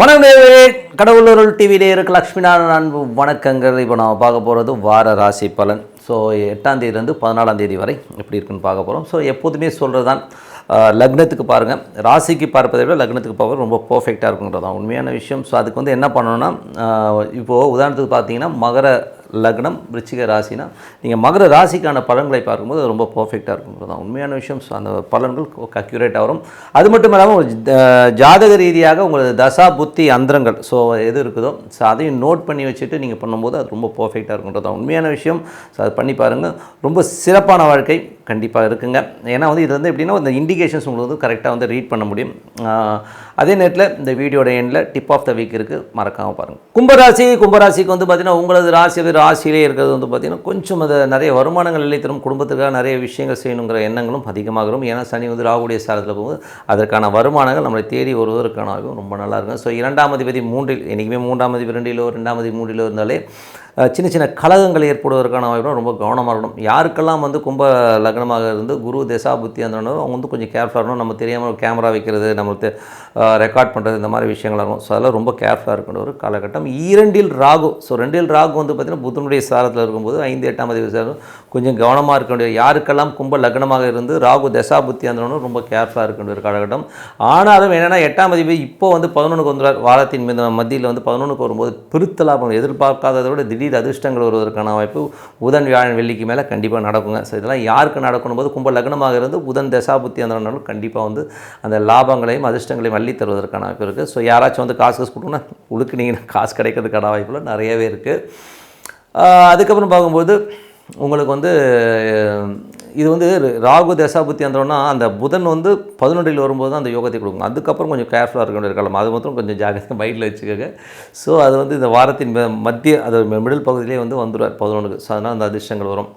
வணக்கம் கடவுளூர் டிவி நேயருக்கு லக்ஷ்மி நாராயண அன்பு வணக்கங்கள். இப்போ நம்ம பார்க்க போகிறது வார ராசி பலன். ஸோ எட்டாம் தேதியிலேருந்து பதினாலாம் தேதி வரை எப்படி இருக்குன்னு பார்க்க போகிறோம் ஸோ எப்போதுமே சொல்கிறது தான் லக்னத்துக்கு பாருங்கள் ராசிக்கு பார்ப்பதை விட லக்னத்துக்கு பார்ப்பது ரொம்ப பர்ஃபெக்டாக இருக்குங்கிறது தான் உண்மையான விஷயம். ஸோ அதுக்கு வந்து என்ன பண்ணணும்னா இப்போது உதாரணத்துக்கு பார்த்தீங்கன்னா மகர லக்னம் விருச்சிக ராசினா நீங்கள் மகர ராசிக்கான பலன்களை பார்க்கும்போது அது ரொம்ப பர்ஃபெக்டாக இருக்குங்கிறது தான் உண்மையான விஷயம் ஸோ அந்த பலன்கள் அக்யூரேட்டாக வரும். அது மட்டும் இல்லாமல் ஒரு ஜாதக ரீதியாக உங்களது தசா புத்தி அந்தரங்கள் ஸோ எது இருக்குதோ ஸோ அதையும் நோட் பண்ணி வச்சுட்டு நீங்கள் பண்ணும்போது அது ரொம்ப பர்ஃபெக்டாக இருக்குன்றது தான் உண்மையான விஷயம். ஸோ அது பண்ணி பாருங்கள் ரொம்ப சிறப்பான வாழ்க்கை கண்டிப்பாக இருக்குங்க. ஏன்னா வந்து இது வந்து எப்படின்னா இந்த இண்டிகேஷன்ஸ் உங்களுக்கு வந்து கரெக்டாக வந்து ரீட் பண்ண முடியும். அதே நேரத்தில் இந்த வீடியோட எண்டில் டிப் ஆஃப் த வீக் இருக்குது மறக்காமல் பாருங்கள் கும்பராசி கும்பராசிக்கு வந்து பார்த்திங்கன்னா உங்களது ராசி ராசியிலே இருக்கிறது வந்து பார்த்திங்கன்னா கொஞ்சம் அது நிறைய வருமானங்கள் இல்லை தரும். குடும்பத்துக்காக நிறைய விஷயங்கள் செய்யணுங்கிற எண்ணங்களும் அதிகமாகும் ஏன்னா சனி வந்து ராகுடைய சாரத்தில் போகும்போது அதற்கான வருமானங்கள் நம்மளை தேடி வருவதற்கான ரொம்ப நல்லா இருக்கும். ஸோ இரண்டாம் அதிபதி மூன்றில் என்றைக்குமே மூன்றாம் அதிபதி ரெண்டிலோ ரெண்டாம் அதிபதி மூன்றிலோ இருந்தாலே சின்ன சின்ன கலகங்கள் ஏற்படுவதற்கான வாய்ப்பு ரொம்ப கவனமாக இருக்கணும். யாருக்கெல்லாம் வந்து கும்ப லக்னமாக இருந்து குரு தசா புத்தி அந்த அவங்க வந்து கொஞ்சம் கேர்ஃபுல்லாக இருக்கணும். நம்ம தெரியாமல் கேமரா வைக்கிறது நம்மளுக்கு ரெக்கார்ட் பண்ணுறது இந்த மாதிரி விஷயங்களாக இருக்கும். ஸோ அதெல்லாம் ரொம்ப கேர்ஃபுல்லாக இருக்கணும். ஒரு காலகட்டம். இரண்டில் ராகு. ஸோ ரெண்டில் ராகு வந்து பார்த்திங்கன்னா புத்தனுடைய சாரத்தில் இருக்கும்போது ஐந்து எட்டாம் அதிபதி சாரம். கொஞ்சம் கவனமாக இருக்க வேண்டிய யாருக்கெல்லாம் கும்ப லக்னமாக இருந்து ராகு தசா புத்தி அந்த ரொம்ப கேர்ஃபுல்லாக இருக்க வேண்டிய ஒரு காலகட்டம். ஆனாலும் என்னென்னா எட்டாம் அதிபதி இப்போ வந்து பதினொன்றுக்கு வந்துடுறார் வாரத்தின் மீது மத்தியில் வந்து பதினொன்றுக்கு வரும்போது பெருத்த லாபம் எதிர்பார்க்காததை விட திடீர் அதிர்ஷ்டங்கள் வருவதற்கான வாய்ப்பு புதன் வியாழன் வெள்ளிக்கு மேலே கண்டிப்பாக நடக்குங்க. ஸோ இதெல்லாம் யாருக்கு நடக்கணும் போது கும்ப லக்னமாக இருந்து புதன் தசா புத்தி கண்டிப்பாக வந்து அந்த லாபங்களையும் அதிர்ஷ்டங்களையும் அள்ளி தருவதற்கான வாய்ப்பு இருக்குது ஸோ யாராச்சும் வந்து காசு காசு கொடுக்கணும்னா உழுக்குனீங்கன்னா காசு கிடைக்கிறதுக்கான வாய்ப்புகள் நிறையவே இருக்குது அதுக்கப்புறம் பார்க்கும்போது உங்களுக்கு வந்து இது வந்து ராகு தசாபுத்தி அந்தோன்னா அந்த புதன் வந்து பதினொன்றில் வரும்போது தான் அந்த யோகத்தை கொடுக்கும். அதுக்கப்புறம் கொஞ்சம் கேர்ஃபுல்லாக இருக்க வேண்டிய இருக்கலாம் அது மட்டும் கொஞ்சம் ஜாகிரதை மைண்டில் வச்சுக்கோங்க. ஸோ அது வந்து இந்த வாரத்தின் மத்திய அது மிடில் பகுதியிலே வந்து வந்துடுவார் பதினொன்றுக்கு. ஸோ அதனால் அந்த அதிர்ஷ்டங்கள் வரும்.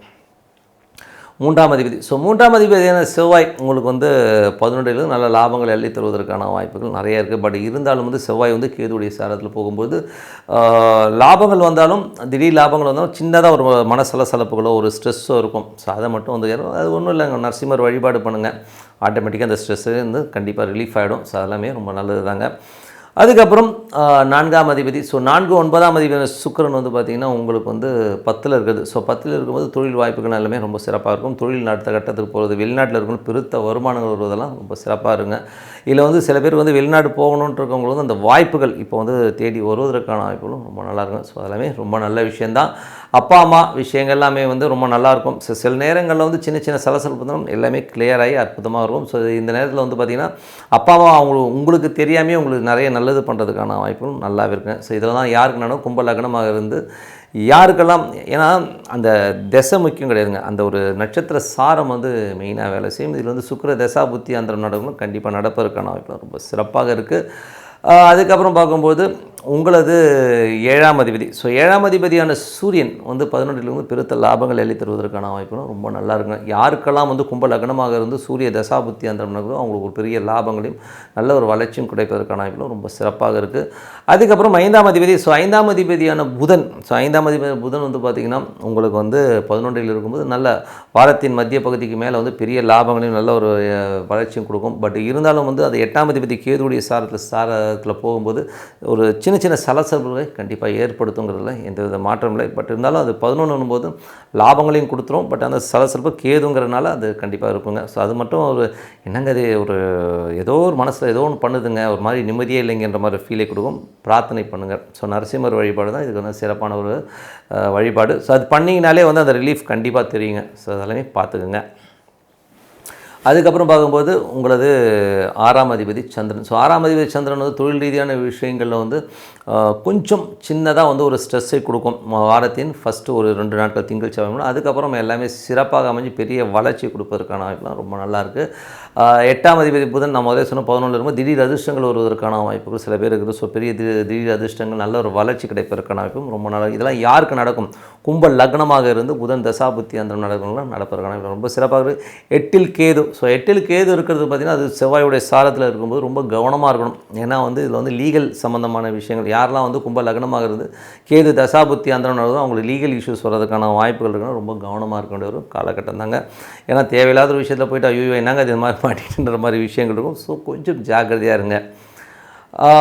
மூன்றாம் அதிபதி. ஸோ மூன்றாம் அதிபதியான செவ்வாய் உங்களுக்கு வந்து பதினொன்றில் நல்ல லாபங்கள் எள்ளி தருவதற்கான வாய்ப்புகள் நிறைய இருக்குது பட் இருந்தாலும் வந்து செவ்வாய் வந்து கேதுடைய சாரத்தில் போகும்போது லாபங்கள் வந்தாலும் திடீர் லாபங்கள் வந்தாலும் சின்னதாக ஒரு மனசலசலப்புகளோ ஒரு ஸ்ட்ரெஸ்ஸோ இருக்கும். ஸோ அதை மட்டும் வந்து அது ஒன்றும் இல்லைங்க. நரசிம்மர் வழிபாடு பண்ணுங்கள் ஆட்டோமேட்டிக்காக அந்த ஸ்ட்ரெஸ்ஸு வந்து கண்டிப்பாக ரிலீஃப் ஆகிடும் ஸோ அதெல்லாமே ரொம்ப நல்லது தாங்க அதுக்கப்புறம் நான்காம் அதிபதி ஸோ நான்கு ஒன்பதாம் அதிபதி சுக்கிரன் வந்து பார்த்திங்கன்னா உங்களுக்கு வந்து பத்தில் இருக்குது. ஸோ பத்தில் இருக்கும்போது தொழில் வாய்ப்புகள் எல்லாமே ரொம்ப சிறப்பாக இருக்கும். தொழில் அடுத்த கட்டத்துக்கு போகிறது வெளிநாட்டில் இருக்கணும் பெருத்த வருமானங்கள் வருவதெல்லாம் ரொம்ப சிறப்பாக இருங்க. இதில் வந்து சில பேர் வந்து வெளிநாடு போகணுன்ட்டு இருக்கவங்களுக்கு வந்து அந்த வாய்ப்புகள் இப்போ வந்து தேடி வருவதற்கான வாய்ப்புகளும் ரொம்ப நல்லா இருக்கும். ஸோ அதெல்லாமே ரொம்ப நல்ல விஷயந்தான் அப்பா அம்மா விஷயங்கள் எல்லாமே வந்து ரொம்ப நல்லாயிருக்கும். ஸோ சில நேரங்களில் வந்து சின்ன சின்ன சலசலப்பு எல்லாமே கிளியராகி அற்புதமாக இருக்கும். ஸோ இந்த நேரத்தில் வந்து பார்த்திங்கன்னா அப்பா அம்மா அவங்களுக்கு உங்களுக்கு தெரியாமே உங்களுக்கு நிறைய நல்லது பண்ணுறதுக்கான வாய்ப்பும் நல்லாவே இருக்குங்க ஸோ இதில் தான் யாருக்கு நடக்கும் கும்ப லக்னமாக இருந்து யாருக்கெல்லாம் ஏன்னா அந்த திசை முக்கியம் கிடையாதுங்க. அந்த ஒரு நட்சத்திர சாரம் வந்து மெயினாக வேலை செய்யும். இதில் வந்து சுக்கிர தசா புத்தி அந்த நடக்கணும் கண்டிப்பாக நடப்பதற்கான வாய்ப்பு ரொம்ப சிறப்பாக இருக்குது அதுக்கப்புறம் பார்க்கும்போது உங்களது ஏழாம் அதிபதி. ஸோ ஏழாம் அதிபதியான சூரியன் வந்து பதினொன்றில் பெருத்த லாபங்கள் எழுதி தருவதற்கான வாய்ப்புகளும் ரொம்ப நல்லா இருக்கும் யாருக்கெல்லாம் வந்து கும்ப லக்னமாக இருந்து சூரிய தசாபுத்தி அந்த அவங்களுக்கு ஒரு பெரிய லாபங்களையும் நல்ல ஒரு வளர்ச்சியும் கிடைப்பதற்கான வாய்ப்புகளும் ரொம்ப சிறப்பாக இருக்குது அதுக்கப்புறம் ஐந்தாம் அதிபதி. ஸோ ஐந்தாம் அதிபதியான புதன். ஸோ ஐந்தாம் அதிபதி புதன் வந்து பார்த்திங்கன்னா உங்களுக்கு வந்து பதினொன்றில் இருக்கும்போது நல்ல வாரத்தின் மத்திய பகுதிக்கு மேலே வந்து பெரிய லாபங்களையும் நல்ல ஒரு வளர்ச்சியும் கொடுக்கும். பட் இருந்தாலும் வந்து அது எட்டாம் அதிபதி கேதுடைய சாரத்தில் சாரத்தில் போகும்போது ஒரு சின்ன சின்ன சின்ன சலசல்களை கண்டிப்பாக ஏற்படுத்துங்கிறதுல எந்த வித மாற்றம் இல்லை. பட் இருந்தாலும் அது பதினொன்று போது லாபங்களையும் கொடுத்துரும். பட் அந்த சலசலப்பு கேதுங்கிறனால அது கண்டிப்பாக இருக்குங்க. ஸோ அது மட்டும் ஒரு என்னங்க அது ஒரு ஏதோ ஒரு மனசில் ஏதோ ஒன்று பண்ணுதுங்க. ஒரு மாதிரி நிம்மதியே இல்லைங்கிற மாதிரி ஃபீலை கொடுக்கும். பிரார்த்தனை பண்ணுங்கள் ஸோ நரசிம்மர் வழிபாடு தான் இதுக்கு வந்து சிறப்பான ஒரு வழிபாடு. ஸோ அது பண்ணிங்கனாலே வந்து அந்த ரிலீஃப் கண்டிப்பாக தெரியுங்க. ஸோ அதெல்லாமே பார்த்துக்குங்க. அதுக்கப்புறம் பார்க்கும்போது உங்களது ஆறாம் அதிபதி சந்திரன். ஸோ ஆறாம் அதிபதி சந்திரன் வந்து தொழில் ரீதியான விஷயங்களில் வந்து கொஞ்சம் சின்னதாக வந்து ஒரு ஸ்ட்ரெஸ்ஸை கொடுக்கும். வாரத்தின் ஃபஸ்ட்டு ஒரு ரெண்டு நாட்கள் திங்கள் செவ்வாய் அதுக்கப்புறம் எல்லாமே சிறப்பாக அமைஞ்சு பெரிய வளர்ச்சி கொடுப்பதற்கான வாய்ப்புலாம் ரொம்ப நல்லாயிருக்கு எட்டாம் அதிபதி புதன் நம்ம முதல்ல சொன்ன பதினொன்று இருக்கும்போது திடீர் அதிர்ஷ்டங்கள் வருவதற்கான வாய்ப்புகள் சில பேர் இருக்குது. ஸோ பெரிய திடீர் அதிர்ஷ்டங்கள் நல்ல ஒரு வளர்ச்சி கிடைப்பதற்கான வாய்ப்பும் ரொம்ப நல்லா இதெல்லாம் யாருக்கு நடக்கும்? கும்ப லக்னமாக இருந்து புதன் தசாபுத்தி அந்த நடக்கணும்லாம் நடப்பதற்கான ரொம்ப சிறப்பாக இருக்குது எட்டில் கேது ஸோ எட்டில் கேது இருக்கிறது பார்த்திங்கன்னா அது செவ்வாயுடைய சாரத்தில் இருக்கும்போது ரொம்ப கவனமாக இருக்கணும். ஏன்னா வந்து இதில் வந்து லீகல் சம்மந்தமான விஷயங்கள். யாரெல்லாம் வந்து கும்ப லக்னமாகிறது கேது தசாபுத்தி அந்த நடந்தோ அவங்களுக்கு லீகல் இஷ்யூஸ் வர்றதுக்கான வாய்ப்புகள் இருக்குன்னா ரொம்ப கவனமாக இருக்க வேண்டிய ஒரு காலகட்டம் தாங்க. ஏன்னா தேவையில்லாத ஒரு விஷயத்தில் போயிட்டு ஐயோ என்னங்க இது? மாதிரி மாட்டிட்டுன்ற மாதிரி விஷயங்கள் இருக்கும். ஸோ கொஞ்சம் ஜாக்கிரதையாக இருங்க.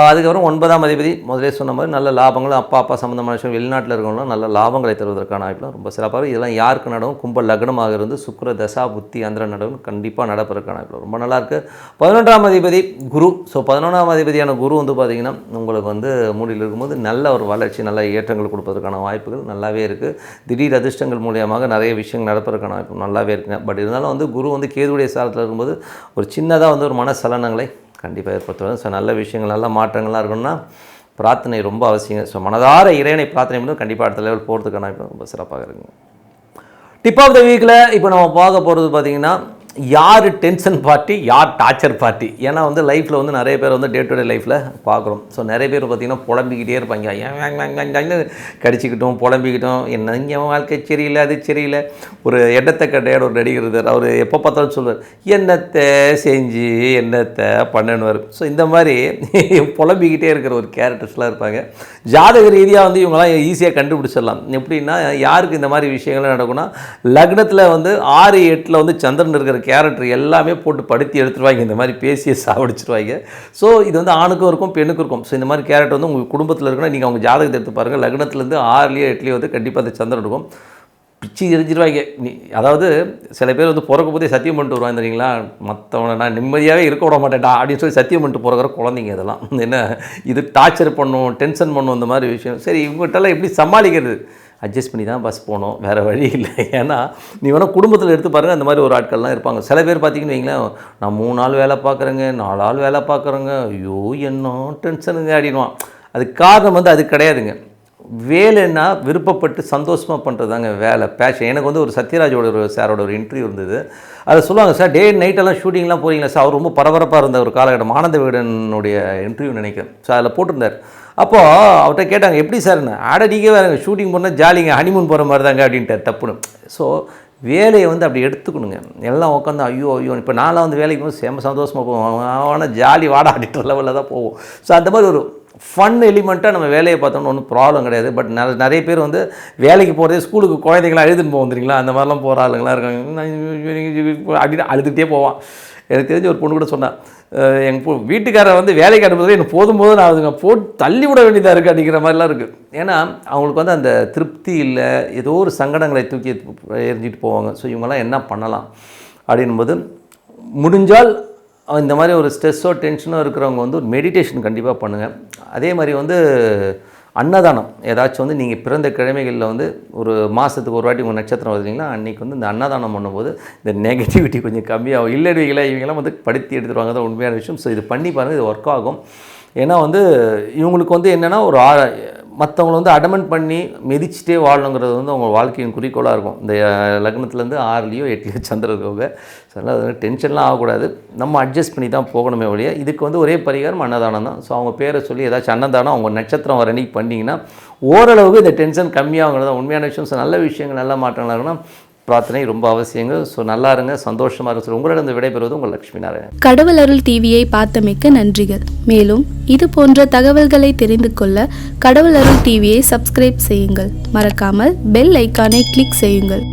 அதுக்கப்புறம் ஒன்பதாம் அதிபதி முதலே சொன்ன மாதிரி நல்ல லாபங்களும் அப்பா அப்பா சம்மந்தமான விஷயம் வெளிநாட்டில் இருக்கவங்களும் நல்ல லாபங்களை தருவதற்கான வாய்ப்புலாம் ரொம்ப சிறப்பாக இதெல்லாம் யாருக்கு நடவும்? கும்ப லக்னமாக இருந்து சுக்கர தசா புத்தி அந்தர நடவும் கண்டிப்பாக நடப்பதற்கான வாய்ப்பு ரொம்ப நல்லாயிருக்கு பதினொன்றாம் அதிபதி குரு. ஸோ பதினொன்றாம் அதிபதியான குரு வந்து பார்த்திங்கன்னா உங்களுக்கு வந்து மூடியில் இருக்கும்போது நல்ல ஒரு வளர்ச்சி நல்ல ஏற்றங்கள் கொடுப்பதற்கான வாய்ப்புகள் நல்லாவே இருக்குது திடீர் அதிர்ஷ்டங்கள் மூலியமாக நிறைய விஷயங்கள் நடப்பதற்கான வாய்ப்பு நல்லாவே இருக்குங்க. பட் இருந்தாலும் வந்து குரு வந்து கேதுடைய சாரத்தில் இருக்கும்போது ஒரு சின்னதாக வந்து ஒரு மனசலனங்களை கண்டிப்பாக ஏற்படுத்துவது ஸோ நல்ல விஷயங்கள் நல்ல மாற்றங்கள்லாம் இருக்கணும்னா பிரார்த்தனை ரொம்ப அவசியம். ஸோ மனதார இறைவனை பிரார்த்தனை பண்ணி கண்டிப்பாக அடுத்த லெவல் போகிறதுக்கான ரொம்ப சிறப்பாக இருக்குங்க டிப் ஆஃப் த வீக்கில் இப்போ நம்ம பார்க்க போகிறது பார்த்தீங்கன்னா யார் டென்ஷன் பார்ட்டி யார் டார்ச்சர் பார்ட்டி? ஏன்னா வந்து லைஃப்பில் வந்து நிறைய பேர் வந்து டே டு டே லைஃப்பில் பார்க்குறோம். ஸோ நிறைய பேர் பார்த்தீங்கன்னா புலம்பிக்கிட்டே இருப்பாங்க. ஏன் கடிச்சிக்கிட்டோம் புலம்பிக்கிட்டோம். என்ன இங்கே வாழ்க்கை சரியில்லை அது சரியில்லை. ஒரு எண்ணத்தை கட்டையோட ஒரு நடிகர் இருந்தார் அவர் எப்போ பார்த்தாலும் சொல்வார் என்னத்தை செஞ்சு என்னத்தை பண்ணணுவார் ஸோ இந்த மாதிரி புலம்பிக்கிட்டே இருக்கிற ஒரு கேரக்டர்ஸ்லாம் இருப்பாங்க. ஜாதக ரீதியாக வந்து இவங்களாம் ஈஸியாக கண்டுபிடிச்சிடலாம். எப்படின்னா யாருக்கு இந்த மாதிரி விஷயங்கள்லாம் நடக்கும்னா லக்னத்தில் வந்து ஆறு எட்டில் வந்து சந்திரன் இருக்கிற கேரக்டர் எல்லாமே போட்டு படுத்தி எடுத்துருவாங்க. இந்த மாதிரி பேசியே சாவடிச்சிருவாங்க. ஸோ இது வந்து ஆணுக்கும் இருக்கும் பெண்ணுக்கும் இருக்கும். ஸோ இந்த மாதிரி கேரக்டர் வந்து உங்கள் குடும்பத்தில் இருக்குன்னா நீங்கள் அவங்க ஜாதகத்தை எடுத்து பாருங்கள் லக்னத்துலேருந்து ஆறுலேயோ எட்டுலேயோ வந்து கண்டிப்பாக அந்த சந்திரன் இருக்கும். பிச்சு எரிஞ்சிருவாங்க. நீ அதாவது சில பேர் வந்து பிறக்க போதே சத்தியம் பண்ணிட்டு வருவாங்க தெரியுங்களா? மற்றவனை நான் நிம்மதியாகவே இருக்க விட மாட்டேன்டா அப்படின்னு சொல்லி சத்தியம் பண்ணிட்டு போகிற குழந்தைங்க இதெல்லாம். என்ன? இது டார்ச்சர் பண்ணும் டென்ஷன் பண்ணும் இந்த மாதிரி விஷயம். சரி இவங்ககிட்டலாம் எப்படி சமாளிக்கிறது? அட்ஜஸ்ட் பண்ணி தான் பஸ் போகணும் வேறு வழி இல்லை. ஏன்னா நீ வேணால் குடும்பத்தில் எடுத்து பாருங்கள் அந்த மாதிரி ஒரு ஆட்கள்லாம் இருப்பாங்க. சில பேர் பார்த்தீங்கன்னு வைங்களேன் நான் மூணு நாள் வேலை பார்க்குறேங்க நாலு ஆள் வேலை பார்க்குறேங்க ஐயோ என்ன டென்ஷனுங்க அப்படின்வான் அதுக்கு காரணம் வந்து அது கிடையாதுங்க. வேலைன்னா விருப்பப்பட்டு சந்தோஷமாக பண்ணுறதாங்க வேலை. பேஷன் எனக்கு வந்து ஒரு சத்யராஜோட ஒரு சாரோட ஒரு இன்டர்வியூ இருந்தது. அதை சொல்லுவாங்க சார் டே நைட்டெல்லாம் ஷூட்டிங்லாம் போகிறீங்களா சார் அவர் ரொம்ப பரபரப்பாக இருந்த ஒரு காலகட்டம். ஆனந்த விகடனுடைய இன்டர்வியூ நினைக்கிறேன். சார் அதில் போட்டிருந்தார். அப்போது அவர்கிட்ட கேட்டாங்க எப்படி சார் ஆடடிக்கே வேறுங்க ஷூட்டிங் போனால் ஜாலிங்க ஹனிமூன் போகிற மாதிரி தாங்க அப்படின்ட்டார். தப்புன்னு ஸோ வேலையை வந்து அப்படி எடுத்துக்கணுங்க. எல்லாம் உட்காந்து ஐயோ ஐயோ. இப்போ நான்லாம் வந்து வேலைக்கு போது சேம சந்தோஷமாக போவோம். ஆனால் ஜாலி வாடாடிட்டு லெவலில் தான் போவோம். ஸோ அந்த மாதிரி ஒரு ஃபன் எலிமெண்ட்டாக நம்ம வேலையை பார்த்தோம்னா ஒன்றும் ப்ராப்ளம் கிடையாது. பட் நிறைய நிறைய பேர் வந்து வேலைக்கு போகிறதே ஸ்கூலுக்கு குழந்தைங்களாம் எழுதுன்னு போவோம் தெரியுங்களா அந்த மாதிரிலாம் போகிற ஆளுங்களாம் இருக்காங்க. அப்படின்னு அழுதுகிட்டே போவான். எனக்கு தெரிஞ்ச ஒரு பொண்ணு கூட சொன்னான் எங்கள் பொ வீட்டுக்காரர் வந்து வேலைக்கு அனுப்புறது எனக்கு போதும் போதும் நான் அதுங்க போட்டு தள்ளி விட வேண்டியதாக இருக்குது அப்படிங்கிற மாதிரிலாம் இருக்குது ஏன்னா அவங்களுக்கு வந்து அந்த திருப்தி இல்லை ஏதோ ஒரு சங்கடங்களை தூக்கி எரிஞ்சிட்டு போவாங்க. ஸோ இவங்கெல்லாம் என்ன பண்ணலாம்? அப்படின்போது முடிஞ்சால் இந்த மாதிரி ஒரு ஸ்ட்ரெஸ்ஸோ டென்ஷனோ இருக்கிறவங்க வந்து ஒரு மெடிடேஷன் கண்டிப்பாக பண்ணுங்கள் அதே மாதிரி வந்து அன்னதானம். ஏதாச்சும் வந்து நீங்கள் பிறந்த கிழமைகளில் வந்து ஒரு மாதத்துக்கு ஒரு வாட்டி உங்கள் நட்சத்திரம் வருதுங்களா அன்றைக்கி வந்து இந்த அன்னதானம் பண்ணும்போது இந்த நெகட்டிவிட்டி கொஞ்சம் கம்மியாகும். இல்லைடுவீங்களா இவங்கெல்லாம் வந்து படுத்தி எடுத்துருவாங்க தான் உண்மையான விஷயம். ஸோ இது பண்ணி பாருங்கள் இது ஒர்க் ஆகும். ஏன்னா வந்து இவங்களுக்கு வந்து என்னென்னா ஒரு ஆ வந்து அடமெண்ட் பண்ணி மிதிச்சிட்டே வாழணுங்கிறது வந்து அவங்க வாழ்க்கையின் குறிக்கோளாக இருக்கும். இந்த லக்னத்துலேருந்து ஆறுலேயோ எட்டுலேயோ சந்திரன் இருக்கவங்க. ஸோ அதனால் அது டென்ஷன்லாம் ஆகக்கூடாது. நம்ம அட்ஜஸ்ட் பண்ணி தான் போகணுமே ஒழிய இதுக்கு வந்து ஒரே பரிகாரம் அன்னதானம் தான். ஸோ அவங்க பேரை சொல்லி ஏதாச்சும் அன்னதானம் அவங்க நட்சத்திரம் வர அன்னைக்கு பண்ணிங்கன்னா ஓரளவுக்கு இந்த டென்ஷன் கம்மியாகுங்கிறது தான் உண்மையான விஷயம். ஸோ நல்ல விஷயங்கள் நல்ல மாற்றங்களாக இருக்கணும் பிரார்த்தனை ரொம்ப அவசியங்க ஸோ நல்லா இருங்க சந்தோஷமாக இருங்க. ஸோ உங்களிடம் விடைபெறுவது உங்கள் லட்சுமி நாராயணன். கடவுள் அருள் டிவியை பார்த்தமைக்க நன்றிகள். மேலும் இது போன்ற தகவல்களை தெரிந்து கொள்ள கடவுள் அருள் டிவியை சப்ஸ்கிரைப் செய்யுங்கள். மறக்காமல் பெல் ஐக்கானை கிளிக் செய்யுங்கள்.